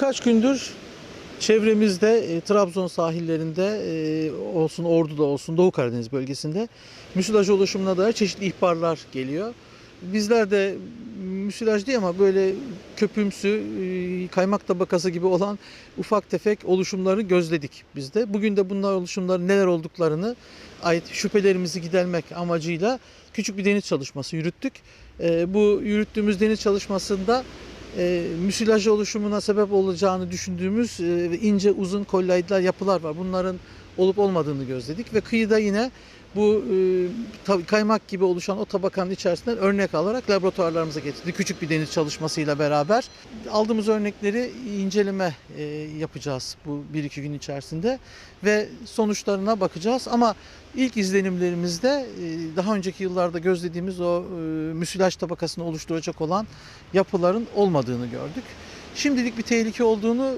Birkaç gündür çevremizde e, Trabzon sahillerinde e, olsun Ordu'da olsun Doğu Karadeniz bölgesinde müsilaj oluşumuna dair çeşitli ihbarlar geliyor. Bizler de müsilaj değil ama böyle köpümsü, e, kaymak tabakası gibi olan ufak tefek oluşumları gözledik biz de. Bugün de bunlar oluşumların neler olduklarını ait şüphelerimizi gidermek amacıyla küçük bir deniz çalışması yürüttük. E, bu yürüttüğümüz deniz çalışmasında e, müsilaj oluşumuna sebep olacağını düşündüğümüz e, ince uzun kolloidler yapılar var. Bunların olup olmadığını gözledik ve kıyıda yine bu e, kaymak gibi oluşan o tabakanın içerisinden örnek alarak laboratuvarlarımıza getirdik. Küçük bir deniz çalışmasıyla beraber aldığımız örnekleri inceleme e, yapacağız bu bir iki gün içerisinde ve sonuçlarına bakacağız. Ama ilk izlenimlerimizde e, daha önceki yıllarda gözlediğimiz o müsilaj tabakasını oluşturacak olan yapıların olmadığını gördük. Şimdilik bir tehlike olduğunu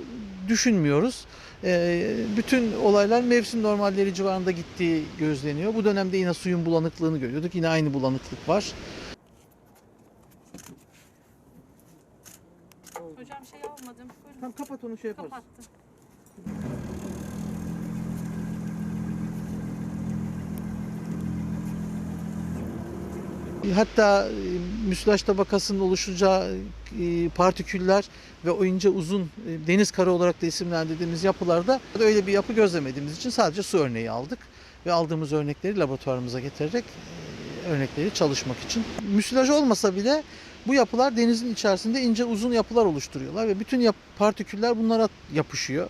düşünmüyoruz. Ee, bütün olaylar mevsim normalleri civarında gittiği gözleniyor. Bu dönemde yine suyun bulanıklığını görüyorduk. Yine aynı bulanıklık var. Hocam şey almadım. Buyurun. Tamam kapat onu şey Kapattım. Hatta e, müsilaj tabakasının oluşacağı e, partiküller ve o ince uzun e, deniz karı olarak da isimlendirdiğimiz yapılarda öyle bir yapı gözlemediğimiz için sadece su örneği aldık ve aldığımız örnekleri laboratuvarımıza getirerek örnekleri çalışmak için. Müsilaj olmasa bile bu yapılar denizin içerisinde ince uzun yapılar oluşturuyorlar ve bütün yap- partiküller bunlara yapışıyor.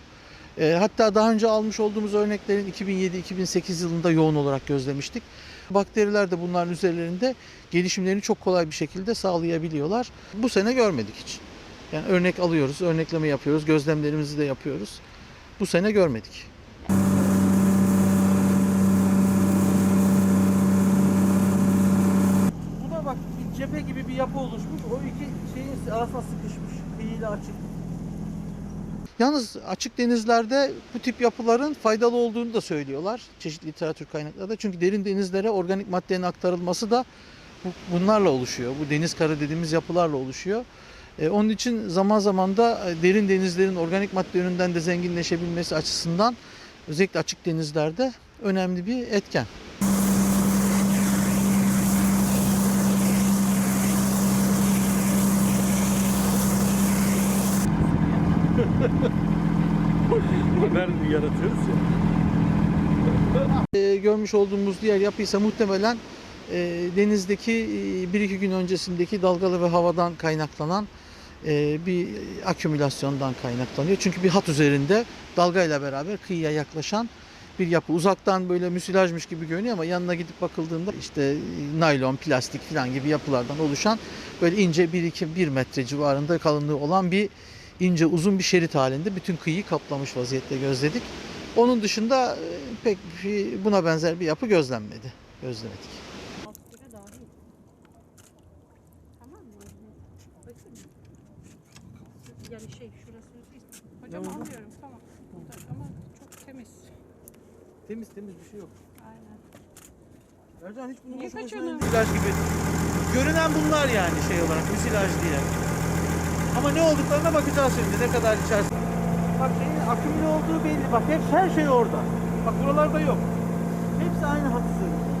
E, hatta daha önce almış olduğumuz örneklerin 2007-2008 yılında yoğun olarak gözlemiştik. Bakteriler de bunların üzerlerinde gelişimlerini çok kolay bir şekilde sağlayabiliyorlar. Bu sene görmedik hiç. Yani örnek alıyoruz, örnekleme yapıyoruz, gözlemlerimizi de yapıyoruz. Bu sene görmedik. Bu da bak bir cephe gibi bir yapı oluşmuş. O iki şeyin arasına sıkışmış. Kıyıyla açık. Yalnız açık denizlerde bu tip yapıların faydalı olduğunu da söylüyorlar çeşitli literatür kaynaklarda. Çünkü derin denizlere organik maddenin aktarılması da bu- bunlarla oluşuyor. Bu deniz karı dediğimiz yapılarla oluşuyor. E, onun için zaman zaman da e, derin denizlerin organik madde yönünden de zenginleşebilmesi açısından özellikle açık denizlerde önemli bir etken. Haber yaratıyoruz ya. E, görmüş olduğumuz diğer yapı ise muhtemelen e, denizdeki e, bir iki gün öncesindeki dalgalı ve havadan kaynaklanan e, bir akümülasyondan kaynaklanıyor. Çünkü bir hat üzerinde dalgayla beraber kıyıya yaklaşan bir yapı. Uzaktan böyle müsilajmış gibi görünüyor ama yanına gidip bakıldığında işte naylon, plastik falan gibi yapılardan oluşan böyle ince 1-2-1 metre civarında kalınlığı olan bir ince uzun bir şerit halinde bütün kıyıyı kaplamış vaziyette gözledik. Onun dışında e, pek bir- buna benzer bir yapı gözlenmedi. Gözlemedik. Yani şey şurası. Hocam Tamam. anlıyorum tamam. Ama çok temiz. Temiz temiz bir şey yok. Aynen. Ercan hiç bunun Niye kaçıyorsun? gibi. Görünen bunlar yani şey olarak müsilaj diye. Ama ne olduklarına bakacağız şimdi ne kadar içerisinde. Bak şeyin akümüle olduğu belli. Bak hep her şey orada. Bak buralarda yok. Hepsi aynı hat üzerinde.